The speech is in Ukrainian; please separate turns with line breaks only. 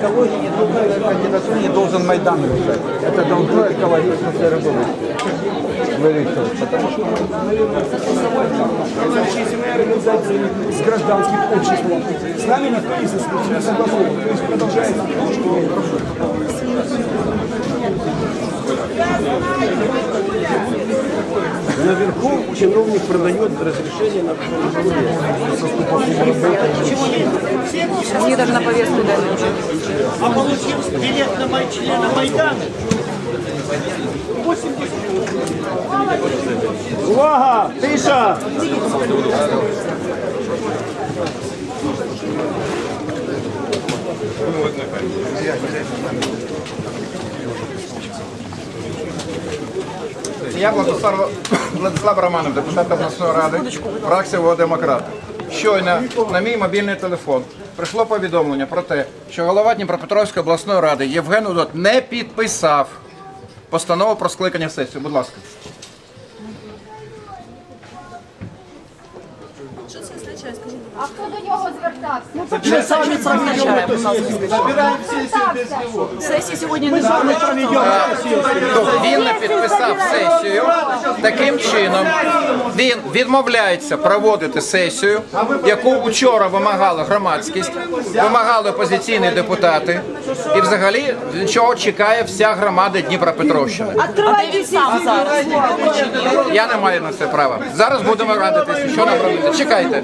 экологии, ни другая кандидатура не должен Майдан решать. Это должно экологическое рыболовство вырішувати. Потому что, наверное, общественные организации с гражданским обществом. С нами никто не сос- не согласован. То есть продолжается то, что
Наверху чиновник продает разрешение на
Мне даже на повестку дали.
А получил билет на май- члена Майдана.
Увага! Тиша!
Я Владислав, Владислав Романов, депутат обласної ради, фракція «Во демократи. Щойно на мій мобільний телефон прийшло повідомлення про те, що голова Дніпропетровської обласної ради Євген Удот не підписав постанову про скликання сесії. Будь ласка.
А хто до нього звертався?
Ну,
Ми самі сесію. Забираємо нього.
Сесії сьогодні
сесію.
Тобто він не підписав сесію. Таким чином він відмовляється проводити сесію, яку вчора вимагала громадськість, вимагали опозиційні депутати, і взагалі чого чекає вся громада Дніпропетровщини.
Відкривайте сам зараз.
Я не маю на це права. Зараз будемо радитися, що нам робити. Чекайте.